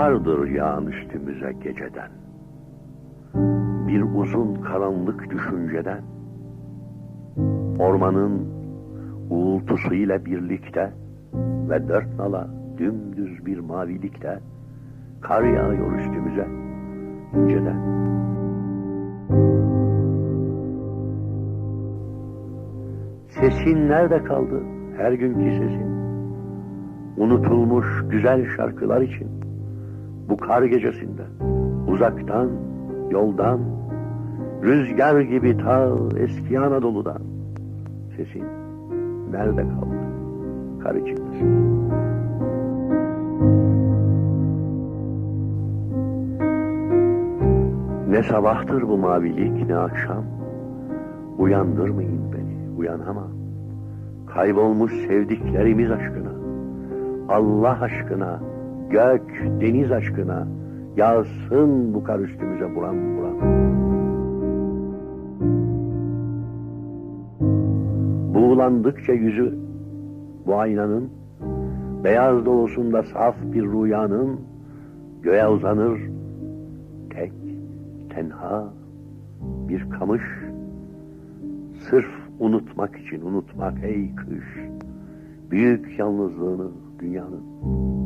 kardır yağan üstümüze geceden. Bir uzun karanlık düşünceden. Ormanın uğultusuyla birlikte ve dört nala dümdüz bir mavilikte kar yağıyor üstümüze inceden. Sesin nerede kaldı? Her günkü sesin. Unutulmuş güzel şarkılar için. Bu kar gecesinde. Uzaktan, yoldan, rüzgar gibi ta eski Anadolu'dan. Sesin nerede kaldı? Kar içindesin. Ne sabahtır bu mavilik ne akşam. Uyandırmayın beni, uyanamam. Kaybolmuş sevdiklerimiz aşkına, Allah aşkına, gök, deniz aşkına yağsın bu kar üstümüze buram buram. Buğulandıkça yüzü bu aynanın, beyaz dolusunda saf bir rüyanın göğe uzanır tek, tenha bir kamış Sırf unutmak için unutmak ey kış. Büyük yalnızlığını dünyanın.